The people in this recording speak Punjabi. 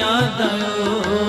യാദയോ